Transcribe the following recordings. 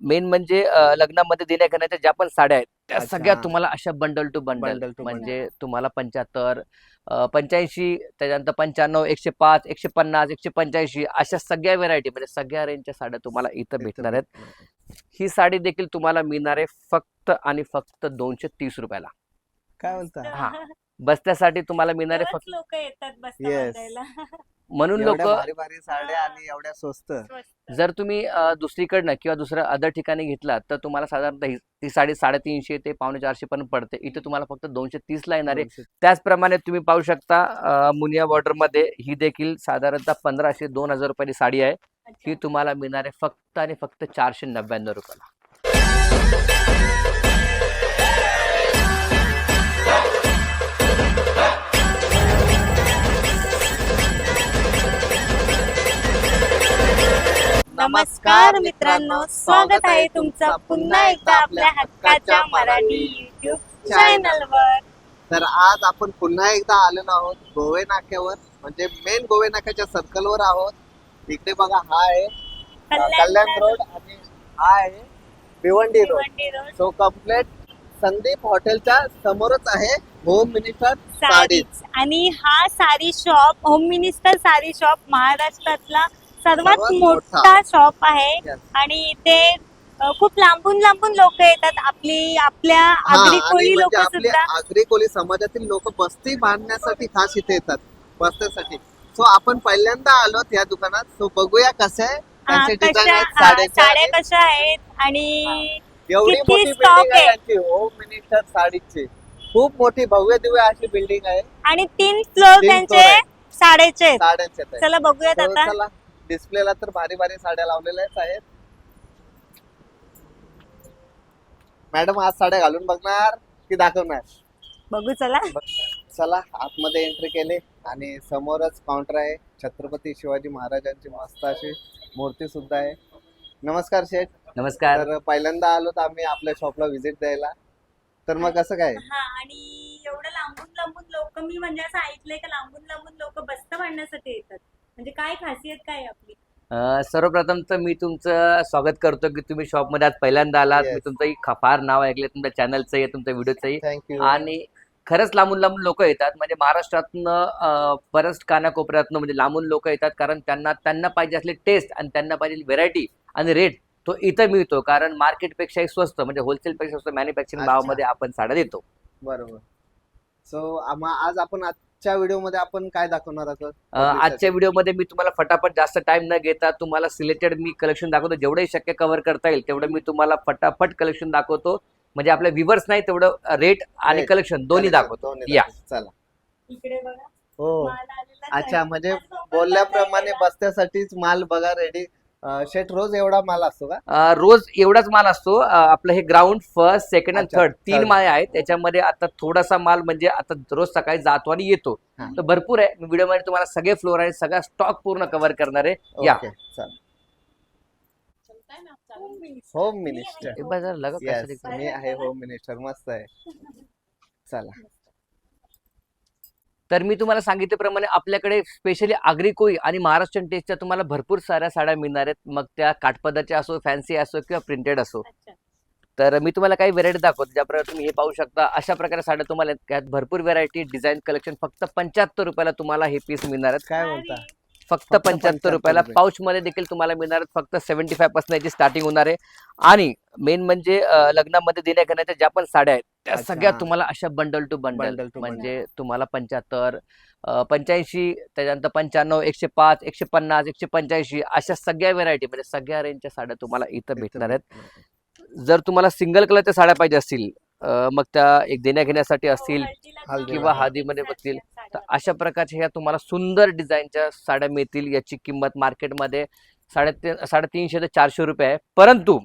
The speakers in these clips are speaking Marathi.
मेन म्हणजे लग्नामध्ये देण्या घेण्याच्या ज्या पण साड्या आहेत त्या अच्छा, सगळ्या. तुम्हाला अशा bundle to Bundle bundle to म्हणजे तुम्हाला पंच्याहत्तर पंच्याऐंशी त्याच्यानंतर पंच्याण्णव एकशे पाच एकशे पन्नास एकशे पंच्याऐंशी अशा सगळ्या व्हेरायटी म्हणजे सगळ्या रेंजच्या साड्या तुम्हाला इथं भेटणार आहेत. ही साडी देखील तुम्हाला मिळणार आहे फक्त आणि फक्त दोनशे तीस रुपयाला. काय बोलता? हा. बसण्यासाठी तुम्हाला मिळणार फक्त लोक येतात बसता Yes. बांधायला. म्हणून लोक एवढ्या भारी भारी साड्या आणि एवढ्या स्वस्त स्वस्त. जर तुम्ही अ, दुसरीकडनं किंवा दुसऱ्या अदर ठिकाणी घेतला तर तुम्हाला साधारणतः ही- ती साडी साडेतीनशे ते पावणे चारशे पर्यंत पडते इथे तुम्हाला फक्त दोनशे तीस ला येणार आहे त्याचप्रमाणे तुम्ही पाहू शकता अ, मुनिया बॉर्डरमध्ये ही देखील साधारणतः पंधराशे दोन हजार रुपयाची साडी आहे अच्छा. ही तुम्हाला मिळणार आहे फक्त आणि फक्त चारशे नव्याण्णव रुपयाला नमस्कार मित्रांनो स्वागत आहे तुमचं पुन्हा एकदा आपल्या हक्काच्या मराठी युट्यूब चॅनल वर. तर आज आपण पुन्हा एकदा आलेलो आहोत गोवे नाक्यावर म्हणजे मेन गोवे नाक्याच्या सर्कलवर आहोत. इकडे बघा हा आहे कल्याण रोड. आणि हा आहे Bhiwandi road. So complete Sandeep हॉटेलच्या समोरच आहे होम मिनिस्टर साडी साडीज आणि हा sari shop Home Minister sari shop महाराष्ट्रातला सर्वात मोठा. शॉप आहे. आणि इथे खूप लांबून लांबून लोक येतात. आपली आपल्या आगरी कोळी लोक म्हणजे आपले सुद्धा. आगरी कोळी समाजातील लोक बस्ती बांधण्यासाठी खास इथे येतात. बसण्यासाठी सो आपण पहिल्यांदा आलो या दुकानात. सो बघूया कसं आहे. साड्या. कशा आहेत आणि एवढी मोठी बिल्डिंग आहे होम मिनिस्टर साडीची. खूप मोठी भव्य दिव्य अशी बिल्डिंग आहे. आणि तीन तीन त्यांचे आहेत. चला बघूयात आता. चला. डिस्प्लेला तर भारी भारी साड्या लावलेल्याच आहेत. मॅडम आज साड्या घालून बघणार की दाखवणार? बघू चला. चला आतमध्ये एंट्री केली आणि समोरच काउंटर आहे. छत्रपती शिवाजी महाराजांची मस्त अशी मूर्ती सुद्धा आहे. नमस्कार शेठ. नमस्कार. तर पहिल्यांदा आलो तर आम्ही आपल्या शॉपला व्हिजिट द्यायला. तर मग कसं काय? हा आणि एवढं लांबून लांबून लोक मी म्हणजे असं ऐकलंय का लांबून लांबून लोक बसता मांडण्यासाठी येतात. म्हणजे काय खासियत काय आहे आपली? अ, सर्वप्रथम तर मी तुमचं स्वागत करतो की तुम्ही शॉपमध्ये आज पहिल्यांदा आलात. Yes. मी तुमचंही ख- फार नाव ऐकलं तुमच्या चॅनलचंही तुमच्या व्हिडिओचंही. थँक्यू आणि खरंच लांबून लांबून लोक येतात. म्हणजे महाराष्ट्रातनं अं, बऱ्याच कानाकोपऱ्यातनं म्हणजे लांबून लोक येतात कारण त्यांना त्यांना पाहिजे असले टेस्ट आणि त्यांना पाहिजे व्हेरायटी आणि रेट तो इथं मिळतो. कारण मार्केटपेक्षाही स्वस्त म्हणजे होलसेल पेक्षा स्वस्त मॅन्युफॅक्चरिंग अच्छा. भावामध्ये आपण साड्या देतो. बरोबर. सो आज आपण आजच्या व्हिडिओमध्ये आपण काय दाखवणार आहोत? आजच्या व्हिडिओमध्ये मी तुम्हाला फटाफट जास्त टाइम न घेता तुम्हाला सिलेक्टेड मी कलेक्शन दाखवतो. जेवढंही शक्य कव्हर करता येईल तेवढं मी तुम्हाला फटाफट कलेक्शन दाखवतो. म्हणजे आपल्या व्ह्युअर्स नाही तेवढं रेट आणि. कलेक्शन दोन्ही दाखवतो. या. चला. इकडे बघा. हो. माल आलेलाच आहे. अच्छा म्हणजे बोलल्याप्रमाणे करता बसत्यासाठीच माल बघा रेडी शेट रोज एवढा माल असतो का? अं, रोज एवढाच माल असतो. अं, आपलं हे ग्राउंड फर्स्ट सेकंड आणि अच्छा, थर्ड तीन third. माळे आहेत. त्याच्यामध्ये आता थोडासा माल म्हणजे आता रोज सकाळी जातो आणि येतो. हा. तर भरपूर आहे. मी व्हिडिओमध्ये तुम्हाला सगळे फ्लोर आणि सगळा स्टॉक पूर्ण कव्हर करणार आहे. या. ओके चला चलताय ना, चालेल. Home Minister. एक बार जरा लगा दिखा. मी आहे होम मिनिस्टर मस्त आहे. चला. तर मी तुम्हाला सांगितल्याप्रमाणे आपल्याकडे स्पेशली आगरी कोळी आणि महाराष्ट्रीयन टेस्टच्या तुम्हाला भरपूर साऱ्या साड्या मिळणार आहेत मग त्या काठपदाच्या असो फॅन्सी असो किंवा प्रिंटेड असो. तर मी तुम्हाला काही व्हेरायटी दाखवतो ज्याप्रकारे तुम्ही हे पाहू शकता अशा प्रकारे साड्या तुम्हाला आहेत. त्यात भरपूर व्हेरायटी डिझाईन कलेक्शन फक्त पंच्याहत्तर रुपयाला तुम्हाला हे पीस मिळणार आहेत काय. बोलता फक्त पंच्याहत्तर 75 रुपयाला रुपये. पाऊच मध्ये देखील तुम्हाला मिळणार आहेत फक्त सेव्हन्टी फाय पर्सेंट याची स्टार्टिंग होणार आहे आणि मेन म्हणजे लग्नामध्ये देण्या घेण्याच्या ज्या पण साड्या आहेत त्या अच्छा, सगळ्या. तुम्हाला अशा bundle to Bundle bundle to म्हणजे तुम्हाला पंच्याहत्तर पंच्याऐंशी त्याच्यानंतर पंच्याण्णव एकशे पाच एकशे पन्नास एकशे पंच्याऐंशी अशा सगळ्या व्हेरायटी म्हणजे सगळ्या रेंजच्या साड्या तुम्हाला इथं भेटणार आहेत. जर तुम्हाला सिंगल कलरच्या साड्या पाहिजे असतील अं, मग त्या एक देण्या घेण्यासाठी असतील हो, हळदी किंवा हळदीमध्ये बघतील तर. अशा प्रकारच्या ह्या तुम्हाला सुंदर डिझाईनच्या साड्या मिळतील याची किंमत मार्केटमध्ये साडेतीन साडेतीनशे ते चारशे रुपये आहे. परंतु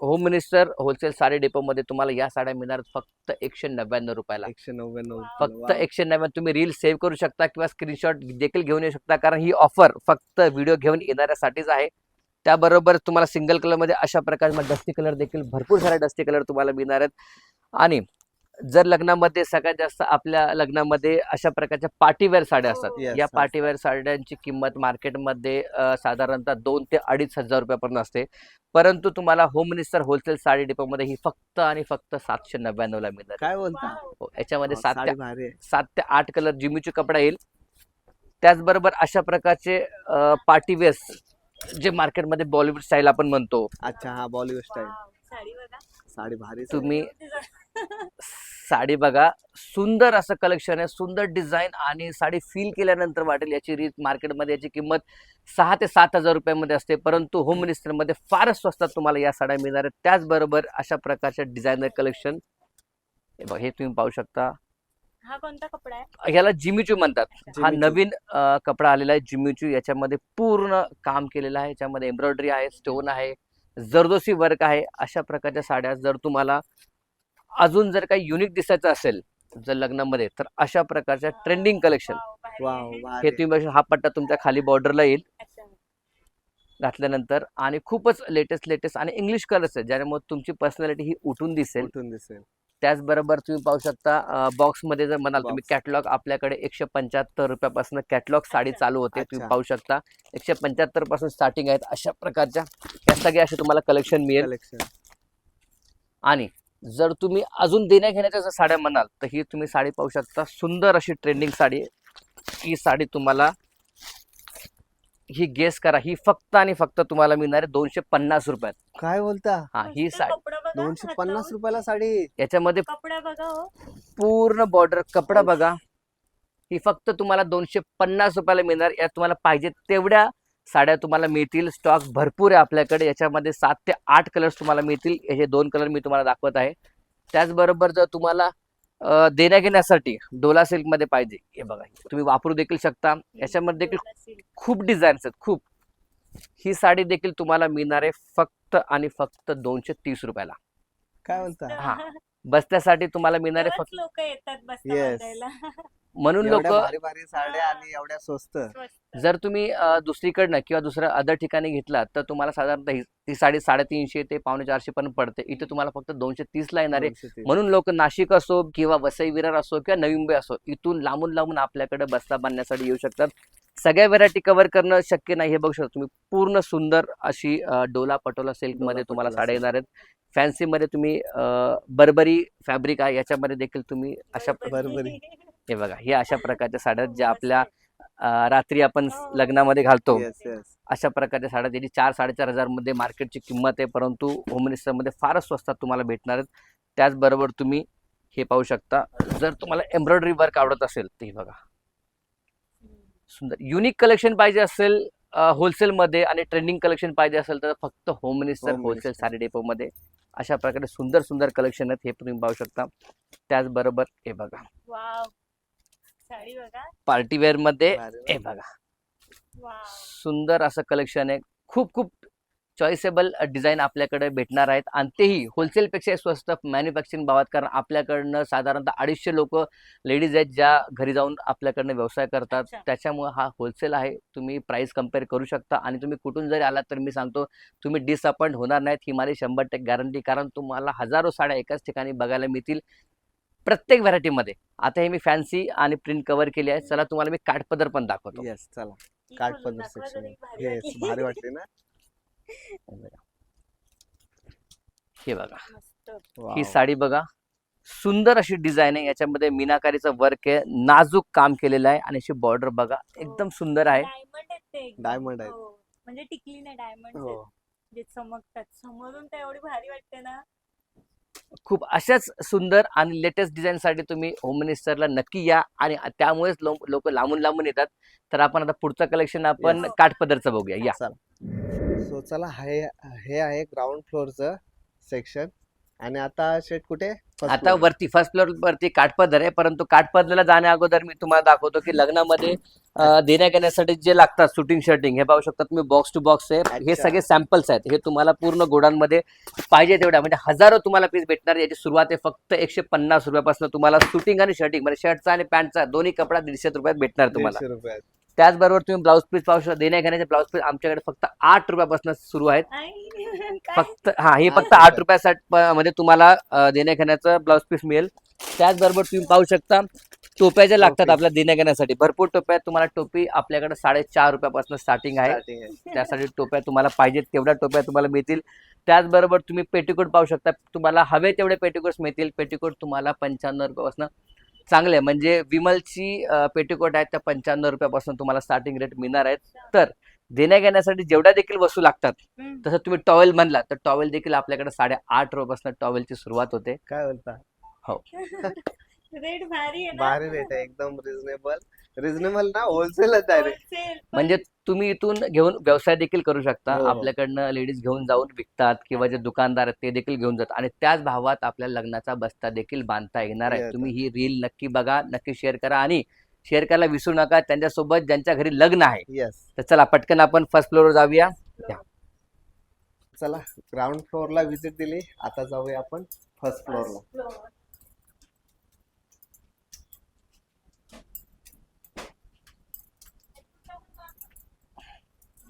होम मिनिस्टर होलसेल साडी डेपोमध्ये तुम्हाला या साड्या मिळणार फक्त एकशे नव्याण्णव रुपयाला. एकशे नव्याण्णव फक्त एकशे नव्याण्णव. तुम्ही रील सेव्ह करू शकता किंवा स्क्रीनशॉट देखील घेऊन येऊ शकता कारण ही ऑफर फक्त व्हिडिओ घेऊन येणाऱ्यासाठीच आहे. त्याबरोबर तुम्हाला सिंगल कलरमध्ये अशा प्रकारचे डस्टी कलर देखील भरपूर सारे डस्टी कलर तुम्हाला मिळणार आहेत. आणि जर लग्नामध्ये सगळ्यात जास्त आपल्या लग्नामध्ये अशा प्रकारच्या पार्टीवेअर साड्या असतात. या. पार्टीवेअर साड्यांची किंमत मार्केटमध्ये साधारणतः दोन ते अडीच हजार रुपयापर्यंत असते. परंतु तुम्हाला होम मिनिस्टर होलसेल साडी डिपोमध्ये ही फक्त आणि फक्त सातशे नव्याण्णवला मिळणार. काय बोलता? हो, याच्यामध्ये हो, सात ते सात ते आठ कलर जिमीचे कपडा येईल. त्याचबरोबर अशा प्रकारचे पार्टीवेअर्स जे मार्केटमध्ये बॉलिवूड स्टाईल आपण म्हणतो. अच्छा हा बॉलिवूड स्टाईल साडी बघा. साडी भारी. तुम्ही साडी बघा सुंदर असं कलेक्शन आहे सुंदर डिझाईन आणि साडी फील केल्यानंतर वाटेल याची रीत मार्केटमध्ये याची किंमत सहा ते सात हजार रुपयामध्ये असते. परंतु होम मिनिस्टरमध्ये फारच स्वस्तात तुम्हाला या साड्या मिळणार आहेत. त्याचबरोबर अशा प्रकारच्या डिझायनर कलेक्शन हे तुम्ही पाहू शकता. हा कोणता कपडा आहे? ह्याला जिमीचू म्हणतात. हा. नवीन कपडा आलेला आहे जिमीचू. याच्यामध्ये पूर्ण काम केलेलं आहे. याच्यामध्ये एम्ब्रॉयडरी आहे स्टोन आहे जरदोसी वर्क आहे. अशा प्रकारच्या साड्या जर तुम्हाला अजून जर काही युनिक दिसायचं असेल जर लग्नामध्ये तर अशा प्रकारच्या ट्रेंडिंग कलेक्शन आहे. हे तुम्ही हा पट्टा तुमच्या खाली बॉर्डरला येईल. घातल्यानंतर आणि खूपच लेटेस्ट लेटेस्ट आणि इंग्लिश कलर्स आहेत ज्यामुळे तुमची पर्सनॅलिटी ही उठून दिसेल उठून दिसेल त्याचबरोबर तुम्ही पाहू शकता बॉक्समध्ये जर म्हणाल तुम्ही. कॅटलॉग आपल्याकडे एकशे पंच्याहत्तर रुपयापासून कॅटलॉग साडी. चालू होते तुम्ही. पाहू शकता एकशे पंच्याहत्तरपासून स्टार्टिंग आहेत अशा प्रकारच्या या सगळ्या असे तुम्हाला कलेक्शन मिळेल आणि जर तुम्ही अजून देण्या घेण्याच्या जर साड्या म्हणाल तर ही तुम्ही साडी पाहू शकता. सुंदर अशी ट्रेंडिंग साडी आहे. ही साडी तुम्हाला ही गेस करा. ही फक्त आणि फक्त तुम्हाला मिळणार आहे दोनशे पन्नास रुपयात. काय बोलता? हा ही साडी. कपडा बघा, दोनशे पन्नास रुपयाला साडी. याच्यामध्ये कपडा बघा हो. पूर्ण बॉर्डर कपडा बघा. ही फक्त तुम्हाला दोनशे पन्नास रुपयाला मिळणार. या तुम्हाला पाहिजे तेवढ्या साड्या तुम्हाला मिळतील. स्टॉक भरपूर आहे आपल्याकडे. याच्यामध्ये सात ते आठ कलर्स तुम्हाला मिळतील. हे दोन कलर मी तुम्हाला दाखवत आहे. त्याचबरोबर जर तुम्हाला देण्या घेण्यासाठी डोला सिल्कमध्ये पाहिजे. हे बघा तुम्ही वापरू देखील शकता. याच्यामध्ये देखील. खूप डिझाईन्स आहेत. खूप. ही साडी देखील तुम्हाला मिळणार आहे फक्त आणि फक्त दोनशे तीस रुपयाला. काय बोलता मस्त. हा. बसण्यासाठी तुम्हाला मिळणार फक्त लोक येतात बसता Yes. बांधायला. म्हणून लोक एवढ्या भारी भारी साड्या आणि एवढ्या स्वस्त स्वस्त. जर तुम्ही अ, दुसरीकडनं किंवा दुसऱ्या अदर ठिकाणी घेतला तर तुम्हाला साधारणतः ही- ती साडी साडेतीनशे ते पावणे चारशे पर्यंत पडते इथे तुम्हाला फक्त दोनशे तीस ला येणार आहे दोनशे तीस. म्हणून लोक नाशिक असो किंवा वसई विरार असो किंवा नवी मुंबई असो इथून लांबून लांबून आपल्याकडे बसला बांधण्यासाठी येऊ शकतात सगळ्या व्हरायटी कव्हर करणं शक्य नाही हे बघू शकता तुम्ही पूर्ण सुंदर अशी अ, डोला पटोला सिल्कमध्ये तुम्हाला पटोला साड्या silk. येणार आहेत फॅन्सी मध्ये तुम्ही बर्बरी फॅब्रिक आहे याच्यामध्ये देखील तुम्ही अशा बरोबरी. हे बघा हे अशा प्रकारच्या साड्या ज्या आपल्या रात्री आपण. लग्नामध्ये घालतो. अशा प्रकारच्या साड्या त्याची चार साडेचार हजारमध्ये मार्केटची किंमत आहे परंतु होम मिनिस्टरमध्ये फारच स्वस्तात तुम्हाला भेटणार आहेत त्याचबरोबर तुम्ही हे पाहू शकता जर तुम्हाला एम्ब्रॉयडरी वर्क आवडत असेल तर हे बघा सुंदर युनिक कलेक्शन पाहिजे असेल होलसेलमध्ये आणि ट्रेंडिंग कलेक्शन पाहिजे असेल तर फक्त होम मिनिस्टर होलसेल. साडी डेपोमध्ये अशा प्रकारे सुंदर सुंदर कलेक्शन आहेत हे तुम्ही पाहू शकता. त्याचबरोबर हे बघा. वाव. साडी बघा. पार्टीवेअरमध्ये. हे बघा. वाव. सुंदर असं कलेक्शन आहे. खूप खूप चॉईसेबल डिझाईन आपल्याकडे भेटणार आहेत. आणि तेही होलसेलपेक्षा स्वस्त मॅन्युफॅक्चरिंग भावात कारण आपल्याकडनं साधारणतः अडीचशे लोक लेडीज आहेत ज्या घरी जाऊन आपल्याकडनं व्यवसाय करतात. त्याच्यामुळे हा होलसेल आहे. तुम्ही प्राइस कंपेअर करू शकता. आणि तुम्ही कुठून जरी आलात तर मी सांगतो तुम्ही डिसअपॉइंट होणार नाहीत. ही माझी शंभर टक्के गॅरंटी कारण तुम्हाला हजारो साड्या एकाच ठिकाणी बघायला मिळतील प्रत्येक व्हरायटीमध्ये आता हे मी फॅन्सी आणि प्रिंट कव्हर केली आहे. चला तुम्हाला मी काठपदर पण दाखवतो. Yes, चला. ती काठ खोलून पदर दाखवा सेक्शन येस. भारी वाटली ना. हे बघा. ही. साडी बघा. सुंदर अशी डिझाईन आहे. याच्यामध्ये मीनाकारीचं वर्क आहे. नाजूक काम केलेलं आहे. आणि अशी बॉर्डर बघा. एकदम सुंदर आहे. डायमंड आहेत. हो. म्हणजे टिकली नाही डायमंड हो. जे चमकतात. समोरून तर एवढी भारी वाटते ना. खूप अशाच सुंदर आणि लेटेस्ट डिझाईन साठी तुम्ही होम मिनिस्टरला नक्की या. आणि त्यामुळेच लोक लांबून लांबून येतात. तर आपण आता पुढचं कलेक्शन आपण. काठपदरचं बघूया. या. सो चला हे हे आहे ग्राउंड फ्लोअरचं सेक्शन आणि आता शेट कुठे? First आता floor. वरती फर्स्ट फ्लोअर वरती काठपदर आहे परंतु काठपदरला जाण्या अगोदर मी तुम्हाला दाखवतो की लग्नामध्ये अं, देण्या घेण्यासाठी जे लागतात शूटिंग शर्टिंग हे पाहू शकता तुम्ही बॉक्स टू बॉक्स आहे. हे अच्छा. सगळे सॅम्पल्स आहेत. हे तुम्हाला पूर्ण गोडांमध्ये पाहिजे तेवढ्या म्हणजे हजारो तुम्हाला पीस भेटणार. याची सुरुवात आहे फक्त एकशे पन्नास रुपयापासून तुम्हाला शूटिंग आणि शर्टिंग म्हणजे शर्टचा आणि पॅन्टचा दोन्ही कपडा दीडशे रुपयात भेटणार तुम्हाला. दीडशे रुपयात. त्याचबरोबर तुम्ही ब्लाऊज पीस पाहू शकता देण्या घेण्याचे ब्लाऊज पीस आमच्याकडे फक्त आठ रुपयापासून सुरू आहेत? फक्त हा हे आठ फक्त रुपये. आठ रुपयासाठी मध्ये तुम्हाला देण्या घेण्याचं ब्लाऊज पीस मिळेल त्याचबरोबर तुम्ही पाहू शकता टोप्या ज्या लागतात टोपी. आपल्या देण्या घेण्यासाठी भरपूर टोप्या आहेत. तुम्हाला टोपी आपल्याकडे साडेचार रुपयापासून स्टार्टिंग आहे. त्यासाठी टोप्या तुम्हाला पाहिजेत तेवढ्या टोप्या तुम्हाला मिळतील त्याचबरोबर तुम्ही पेटीकोट पाहू शकता तुम्हाला हवे तेवढे पेटीकोट्स मिळतील पेटीकोट तुम्हाला पंच्याण्णव रुपयापासून चांगले आहे. म्हणजे विमलची पेटीकोट आहेत त्या पंच्याण्णव रुपयापासून तुम्हाला स्टार्टिंग रेट मिळणार आहेत. तर देण्या घेण्यासाठी जेवढ्या देखील वस्तू लागतात. तसं तुम्ही टॉवेल म्हणला तर टॉवेल देखील आपल्याकडे साडे आठ रुपयापासून टॉवेलची सुरुवात होते. काय बोलता? रेट भारी आहे ना. भारी रेट आहे. एकदम रिझनेबल रिझनेबल ना? होलसेलच Wholesale पण म्हणजे तुम्ही इथून घेऊन व्यवसाय देखील करू शकता. हो. आपल्याकडनं लेडीज घेऊन जाऊन विकतात किंवा जे दुकानदार आहेत ते देखील घेऊन जातात. आणि त्याच भावात आपल्या लग्नाचा बस्ता देखील बांधता येणार आहे. तुम्ही ही रील नक्की बघा नक्की शेअर करा आणि शेअर करायला विसरू नका. त्यांच्यासोबत ज्यांच्या घरी लग्न आहे. येस तर चला पटकन आपण फर्स्ट फ्लोअर जाऊया. चला ग्राउंड फ्लोअरला व्हिजिट दिली. आता जाऊया आपण फर्स्ट फ्लोअरला floor.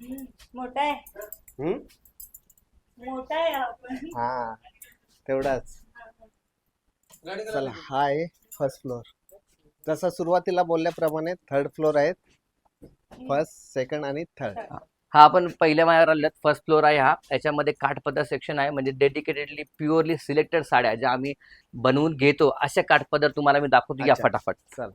मोठा आहे. हम्म? मोठा आहे हा पण. हा तेवढाच. चला हा आहे फर्स्ट फ्लोअर जसं सुरुवातीला बोलल्याप्रमाणे थर्ड फ्लोअर आहेत. फर्स्ट सेकंड आणि थर्ड हा. आपण पहिल्या माळ्यावर आलेत. फर्स्ट फ्लोअर आहे हा. याच्यामध्ये काठपदर सेक्शन आहे. म्हणजे डेडिकेटेडली प्युअरली सिलेक्टेड साड्या ज्या आम्ही बनवून घेतो अशा काठपदर तुम्हाला मी दाखवतो. या अच्छा. फटाफट. चल.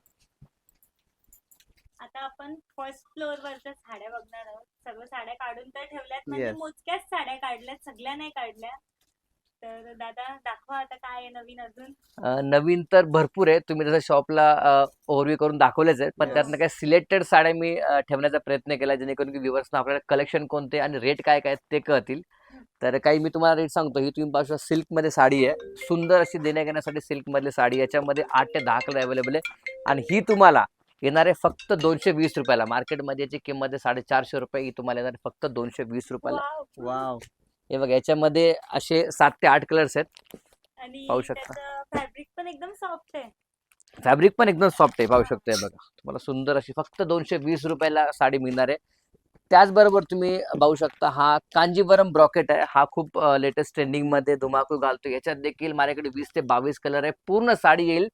आता आपण फर्स्ट फ्लोअर वरच्या साड्या बघणार आहोत. सर्व साड्या काढून तर ठेवल्यात म्हणजे Yes. मोजक्याच साड्या काढल्यात सगळ्या नाही काढल्या. तर दादा दाखवा आता काय आहे नवीन अजून. अ, नवीन तर भरपूर आहे. तुम्ही जसं शॉपला ओव्हरव्ह्यू करून दाखवलेच आहेत पण Yes. त्यातनं काही सिलेक्टेड साड्या मी अ, ठेवण्याचा प्रयत्न केला जेणेकरून की व्ह्युअर्सना आपल्याला कलेक्शन कोणते आणि रेट काय काय आहेत ते कळतील. तर काही मी तुम्हाला रेट सांगतो. ही तुम्ही पाहू शकता सिल्कमध्ये साडी आहे. सुंदर अशी देण्या घेण्यासाठी सिल्कमधली साडी याच्यामध्ये आठ ते दहा कलर अवेलेबल आहे. आणि ही तुम्हाला येणार आहे फक्त दोनशे वीस रुपयाला. मार्केटमध्ये याची किंमत आहे साडेचारशे रुपये. ही तुम्हाला येणार आहे फक्त दोनशे वीस रुपयाला. वाव. हे बघा याच्यामध्ये असे सात ते आठ कलर्स आहेत. आणि पाहू शकता. त्याचं फॅब्रिक पण एकदम सॉफ्ट आहे. फॅब्रिक पण एकदम सॉफ्ट आहे पाहू शकताय बघा. तुम्हाला सुंदर अशी फक्त दोनशे वीस रुपयाला साडी मिळणार आहे. त्याचबरोबर तुम्ही पाहू शकता हा कांजीवरम ब्रॉकेट आहे. हा खूप लेटेस्ट ट्रेंडिंगमध्ये धुमाकूळ घालतो याच्यात देखील माझ्याकडे वीस ते बावीस कलर आहे. पूर्ण साडी येईल.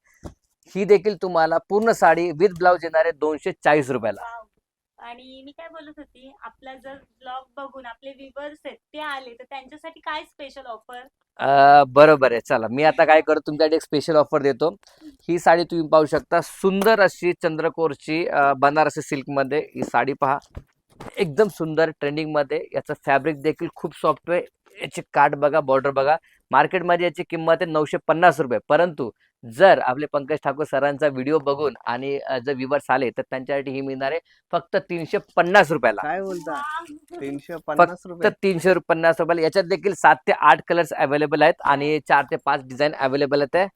ही देखील तुम्हाला पूर्ण साडी विथ ब्लाउज येणार आहे दोनशे चाळीस रुपयाला. आणि मी काय बोलत होती आपला जर ब्लॉग बघून आपले व्ह्युअर्स आहेत ते आले तर त्यांच्यासाठी काय स्पेशल ऑफर अं, बरोबर आहे. चला मी आता काय करतो तुमच्यासाठी एक स्पेशल ऑफर देतो. ही साडी तुम्ही पाहू शकता सुंदर अशी चंद्रकोरची अं, बनारसी सिल्कमध्ये ही साडी पहा. एकदम सुंदर ट्रेंडिंगमध्ये याचं फॅब्रिक देखील खूप सॉफ्ट आहे. याचे काठ बघा बॉर्डर बघा. मार्केटमध्ये याची किंमत आहे नऊशे पन्नास रुपये. परंतु जर आपले पंकज ठाकूर सरांचा व्हिडिओ बघून आणि जर व्ह्युअर्स आले तर त्यांच्यासाठी ही मिळणार आहे फक्त तीनशे पन्नास रुपयाला. काय बोलता? तीनशे पन्नास रुपये. तीनशे पन्नास रुपयाला. याच्यात देखील सात ते आठ कलर्स अवेलेबल आहेत आणि चार ते पाच डिझाईन अवेलेबल आहेत.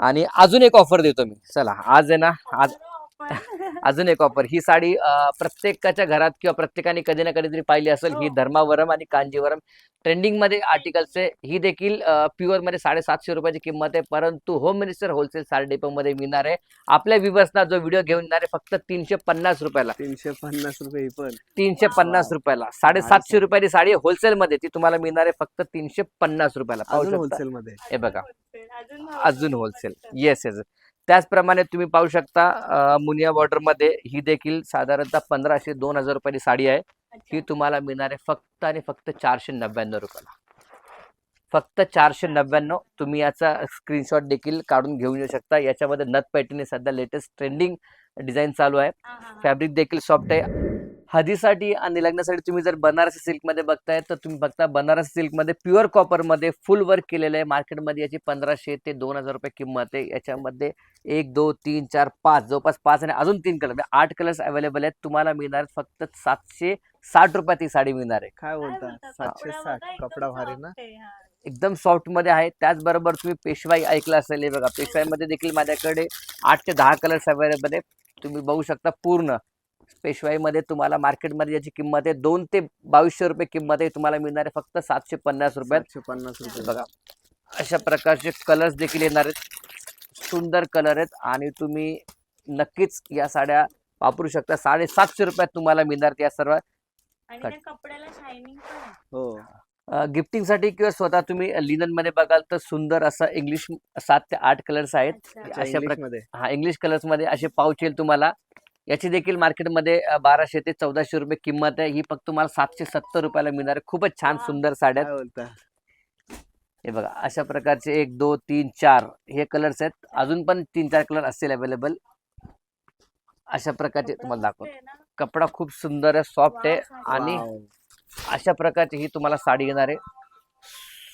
आणि अजून एक ऑफर देतो मी. चला आज आहे ना आज अजून एक ऑफर ही साडी प्रत्येकाच्या घरात किंवा प्रत्येकाने कधी ना कधीतरी पाहिली असेल ही. हो. धर्मावरम आणि कांजीवरम. ट्रेंडिंगमध्ये आर्टिकल्स आहे ही देखील प्युअरमध्ये साडेसातशे रुपयाची किंमत आहे. परंतु Home Minister wholesale sari depot मध्ये मिळणार आहे. आपल्या व्ह्युअर्सना जो व्हिडिओ घेऊन येणार आहे फक्त तीनशे पन्नास रुपयाला. तीनशे पन्नास रुपये ही पण. तीनशे पन्नास रुपयाला. साडेसातशे रुपयाची साडी होलसेल मध्ये ती तुम्हाला मिळणार आहे फक्त तीनशे पन्नास रुपयाला. होलसेल मध्ये हे बघा. अजून अजून होलसेल. येस येस त्याचप्रमाणे तुम्ही पाहू शकता मुनिया बॉर्डरमध्ये ही देखील साधारणतः पंधराशे दोन हजार रुपयाची साडी आहे. ही तुम्हाला मिळणार आहे फक्त आणि फक्त चारशे नव्याण्णव रुपयाला. फक्त चारशे नव्याण्णव तुम्ही याचा स्क्रीनशॉट देखील काढून घेऊन येऊ शकता. याच्यामध्ये नथ पैठणी सध्या लेटेस्ट ट्रेंडिंग डिझाईन चालू आहे. फॅब्रिक देखील सॉफ्ट आहे. हळदीसाठी आणि लग्नासाठी तुम्ही जर बनारसी सिल्कमध्ये बघताय तर तुम्ही बघता बनारसी सिल्कमध्ये प्युअर कॉपरमध्ये फुल वर्क केलेलं आहे. मार्केटमध्ये याची पंधराशे ते दोन हजार रुपये किंमत आहे. याच्यामध्ये एक दोन तीन चार पाच जवळपास पाच आणि अजून तीन कलर म्हणजे आठ कलर्स अवेलेबल आहेत. तुम्हाला मिळणार फक्त सातशे साठ रुपयात ही साडी मिळणार आहे. काय बोलता? सातशे साठ. कपडा भारी ना? एकदम सॉफ्टमध्ये आहे. त्याचबरोबर तुम्ही पेशवाई ऐकलं असेल हे बघा. पेशवाईमध्ये देखील माझ्याकडे आठ ते दहा कलर्स अवेलेबल आहे तुम्ही बघू शकता पूर्ण. पेशवाईमध्ये तुम्हाला मार्केटमध्ये याची किंमत आहे दोन ते बावीसशे रुपये किंमत आहे तुम्हाला मिळणार आहे फक्त सातशे पन्नास रुपयात पन्नास रुपये. बघा अशा प्रकारचे कलर्स देखील येणार आहेत. सुंदर कलर आहेत आणि तुम्ही नक्कीच या साड्या वापरू शकता. साडेसातशे रुपयात तुम्हाला मिळणार त्या सर्व हो. गिफ्टिंगसाठी किंवा स्वतः तुम्ही लिननमध्ये बघाल तर सुंदर असा इंग्लिश सात ते आठ कलर्स आहेत. अशा English प्रक- मध्ये. हा इंग्लिश कलर्समध्ये असे पाऊच येईल तुम्हाला. याची देखील मार्केटमध्ये बाराशे ते चौदाशे रुपये किंमत आहे. ही फक्त तुम्हाला सातशे सत्तर रुपयाला मिळणार आहे. खूपच छान. सुंदर साड्या हे बघा अशा प्रकारचे एक दोन तीन चार हे कलर्स आहेत. अजून पण तीन चार कलर असतील अवेलेबल अशा प्रकारचे तुम्हाला दाखवतो. कपडा खूप सुंदर आहे सॉफ्ट आहे आणि. अशा प्रकारची ही तुम्हाला साडी येणार आहे.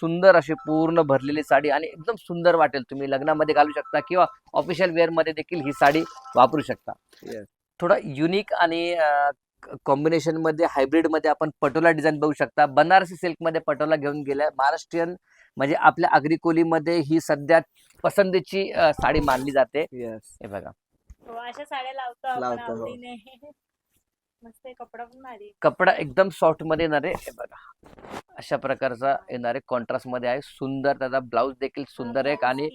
सुंदर अशी पूर्ण भरलेली साडी आणि एकदम सुंदर वाटेल तुम्ही. लग्नामध्ये घालू शकता किंवा ऑफिशियल वेअरमध्ये देखील ही साडी वापरू शकता. Yes. थोडा युनिक आणि कॉम्बिनेशनमध्ये हायब्रिडमध्ये आपण पटोला डिझाईन बघू शकता. बनारसी सिल्कमध्ये पटोला घेऊन गेलाय. महाराष्ट्रीयन म्हणजे आपल्या आगरी कोलीमध्ये ही सध्या पसंतीची साडी मानली जाते. हे बघा. हो, अशा साड्या लावतो हो. कपडा एकदम सॉफ्टमध्ये येणार आहे. हे बघा. अशा प्रकारचा येणार आहे. कॉन्ट्रास्टमध्ये आहे. सुंदर त्याचा ब्लाऊज देखील सुंदर आहे. आणि.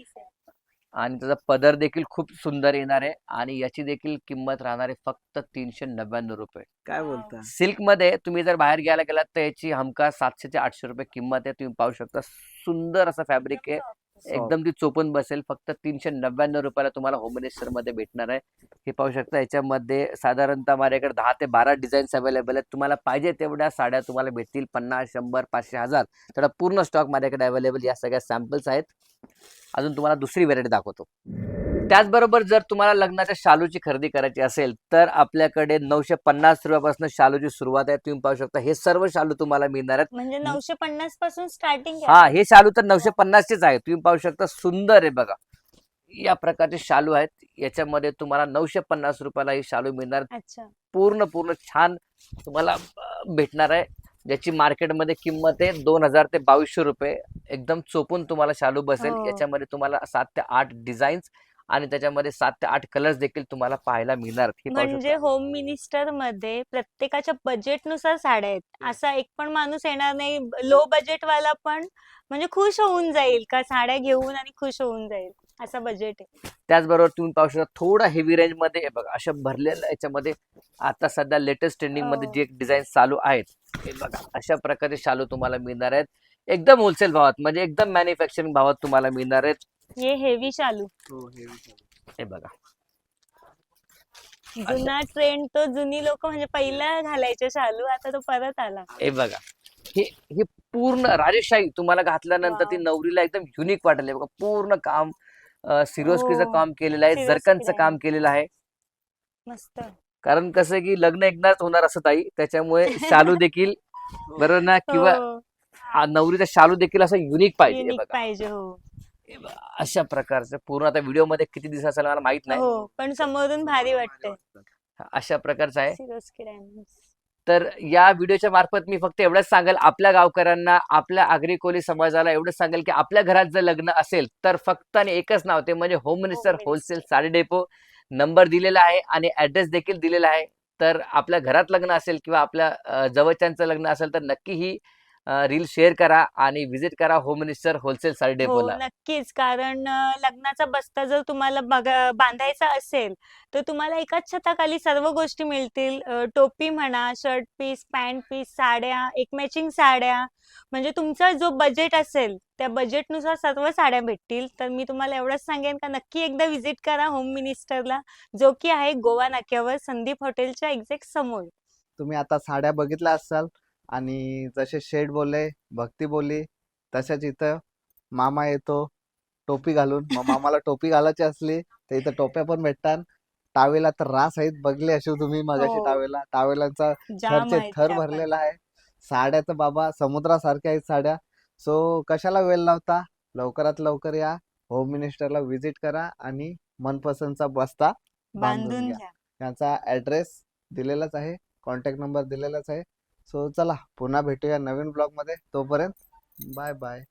आणि त्याचा पदर देखील खूप सुंदर येणार आहे आणि याची देखील किंमत राहणार आहे फक्त तीनशे नव्याण्णव रुपये. काय बोलता? सिल्कमध्ये तुम्ही जर बाहेर घ्यायला गेलात तर याची हमखास सातशे ते आठशे रुपये किंमत आहे. तुम्ही पाहू शकता सुंदर असं फॅब्रिक आहे. एकदम ती चोपून बसेल फक्त तीनशे नव्याण्णव रुपयाला तुम्हाला होमनेश्वर मध्ये भेटणार आहे. हे पाहू शकता याच्यामध्ये साधारणतः माझ्याकडे दहा ते बारा डिझाईन्स अवेलेबल आहेत. तुम्हाला पाहिजे तेवढ्या साड्या तुम्हाला भेटतील पन्नास शंभर पाचशे हजार. तेवढा पूर्ण स्टॉक माझ्याकडे अवेलेबल या सगळ्या सॅम्पल्स आहेत. अजून तुम्हाला दुसरी व्हेरायटी दाखवतो. त्याचबरोबर जर तुम्हाला लग्नाच्या शालूची खरेदी करायची असेल तर आपल्याकडे नऊशे पन्नास रुपयापासून शालूची सुरुवात आहे. तुम्ही पाहू शकता हे सर्व शालू तुम्हाला मिळणार आहेत. म्हणजे नऊशे पन्नासपासून स्टार्टिंग हा हे शालू तर नऊशे पन्नासचेच आहे तुम्ही पाहू शकता सुंदर आहे बघा. या प्रकारचे शालू आहेत. याच्यामध्ये तुम्हाला नऊशे पन्नास रुपयाला ही शालू मिळणार. पूर्ण पूर्ण छान तुम्हाला भेटणार आहे. ज्याची मार्केटमध्ये किंमत आहे दोन हजार ते बावीसशे रुपये. एकदम चोपून तुम्हाला शालू बसेल. हो. याच्यामध्ये तुम्हाला सात ते आठ डिझाईन्स आणि त्याच्यामध्ये सात ते आठ कलर्स देखील तुम्हाला पाहायला मिळणार म्हणजे. होम मिनिस्टरमध्ये प्रत्येकाच्या बजेटनुसार साड्या आहेत. असा एक पण माणूस येणार नाही. लो बजेट वाला पण म्हणजे खुश होऊन जाईल का साड्या घेऊन आणि खुश होऊन जाईल. असं बजेट आहे. त्याचबरोबर तुम्ही पाहू शकता थोडा हेवी रेंजमध्ये बघा अशा भरलेल्या याच्यामध्ये आता सध्या लेटेस्ट ट्रेंडिंगमध्ये हो. जे डिझाईन चालू आहेत हे बघा अशा प्रकारे शालू तुम्हाला मिळणार आहेत. एकदम होलसेल भावात म्हणजे एकदम मॅन्युफॅक्चरिंग भावात तुम्हाला मिळणार आहेत. हे हेवी चालू. हो. हे बघा. जुना ट्रेंड तो जुनी लोक म्हणजे पहिला घालायचे शालू आता तो परत आला. हे बघा. हे हे पूर्ण राजेशाही तुम्हाला घातल्यानंतर ती. नवरीला एकदम युनिक वाटेल. बघा पूर्ण काम सिरोस्कीचं हो. काम केलेलं आहे आहे. काम केलेलं आहे. मस्त. कारण कसं आहे की लग्न एकदाच होणार असं ताई त्याच्यामुळे शालू देखील बरोबर ना? किंवा हो. आ- नवरीचा शालू देखील असं युनिक पाहिजे हे पाहिजे अशा प्रकारचं. पूर्ण आता व्हिडिओमध्ये किती दिवस असेल मला माहीत नाही. हो पण समोरून भारी वाटतंय. अशा प्रकारचं आहे. तर या व्हिडिओच्या मार्फत मी फक्त एवढंच सांगेल आपल्या गावकऱ्यांना आपल्या आगरी कोली समाजाला एवढंच सांगेल की आपल्या घरात जर लग्न असेल तर फक्त आणि एकच नाव ते म्हणजे Home Minister. Wholesale sari depot. Number दिलेला आहे आणि ऍड्रेस देखील दिलेला आहे. तर आपल्या घरात लग्न असेल किंवा आपल्या अं, जवळच्यांचं लग्न असेल तर नक्की ही रील शेअर करा आणि व्हिजिट करा होम मिनिस्टर होलसेल साडी हो डेपोला नक्कीच. कारण लग्नाचा बस्ता जर तुम्हाला बांधायचा असेल तर तुम्हाला एकाच छताखाली सर्व गोष्टी मिळतील. टोपी म्हणा शर्ट पीस पॅन्ट पीस साड्या एक मॅचिंग साड्या. म्हणजे तुमचा जो बजेट असेल त्या बजेटनुसार सर्व साड्या भेटतील. तर मी तुम्हाला एवढंच सांगेन का नक्की एकदा व्हिजिट करा होम मिनिस्टरला जो की आहे गोवा नाक्यावर संदीप हॉटेलच्या एक्झॅक्ट समोर. तुम्ही आता साड्या बघितल्या असाल आणि जसे शेड बोलले भक्ती बोलली तशाच इथं मामा येतो टोपी घालून. मग मामाला टोपी घालायची असली तर इथं टोप्या पण भेटतात. टावेला तर रास आहेत बघले असे तुम्ही मगाशी हो. टावेला. टावेलांचा थरचे थर. भरलेला आहे. साड्या तर बाबा समुद्रासारख्या आहेत साड्या. सो कशाला वेळ लावता लवकरात लवकर या. होम मिनिस्टरला व्हिजिट करा आणि मनपसंतचा बस्ता बांधून घ्या. घ्या. त्यांचा ॲड्रेस दिलेलाच आहे कॉन्टॅक्ट नंबर दिलेलाच आहे. सो चला पुन्हा भेटूया नवीन ब्लॉगमध्ये तोपर्यंत बाय बाय